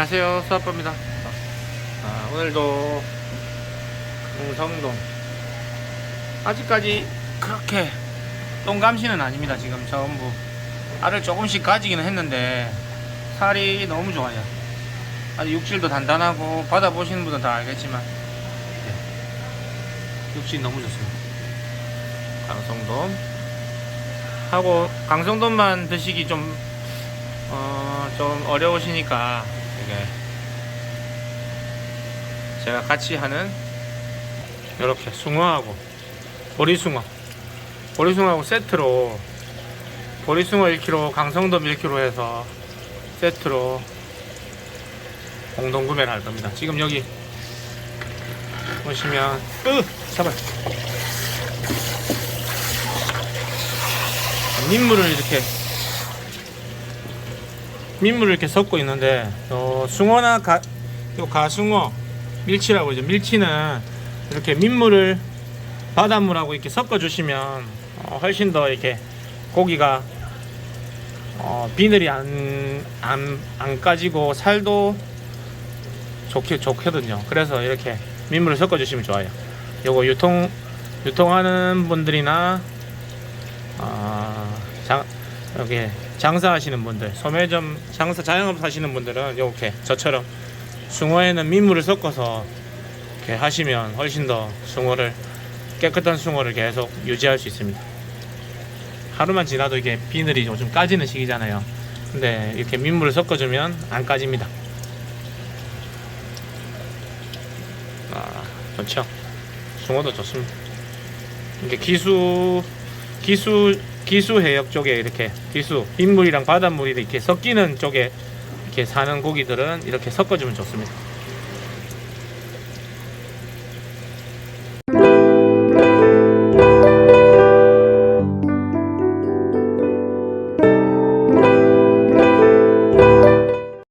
안녕하세요. 수아빠입니다. 아, 오늘도 강성동. 아직까지 그렇게 똥감시는 아닙니다 지금 전부. 알을 조금씩 가지기는 했는데 살이 너무 좋아요. 아주 육질도 단단하고 받아보시는 분은 다 알겠지만. 네. 육질이 너무 좋습니다. 강성돔. 하고 강성돔만 드시기 좀 어, 좀 어려우시니까 이게 제가 같이 하는 이렇게 숭어하고 보리숭어. 보리숭어하고 세트로 보리숭어 1kg 강성돔 1kg 해서 세트로 공동 구매를 할 겁니다. 지금 여기 보시면 으 잡아요 민물을 이렇게 민물을 이렇게 섞고 있는데 어, 숭어나 가, 요 가숭어 밀치라고 이제 밀치는 이렇게 민물을 바닷물하고 이렇게 섞어 주시면 어, 훨씬 더 이렇게 고기가 어, 비늘이 안, 안, 안 까지고 살도 좋게, 좋거든요. 그래서 이렇게 민물을 섞어 주시면 좋아요. 요거 유통, 유통하는 분들이나, 아, 장, 여기 장사하시는 분들, 소매점 장사 자영업 하시는 분들은 이렇게 저처럼 숭어에는 민물을 섞어서 이렇게 하시면 훨씬 더 숭어를 깨끗한 숭어를 계속 유지할 수 있습니다. 하루만 지나도 이게 비늘이 요즘 까지는 시기잖아요. 근데 이렇게 민물을 섞어주면 안 까집니다. 아, 좋죠. 숭어도 좋습니다. 이게 기수 기수 기수 해역 쪽에 이렇게 기수 빗물이랑 바닷물이 이렇게 섞이는 쪽에 이렇게 사는 고기들은 이렇게 섞어주면 좋습니다.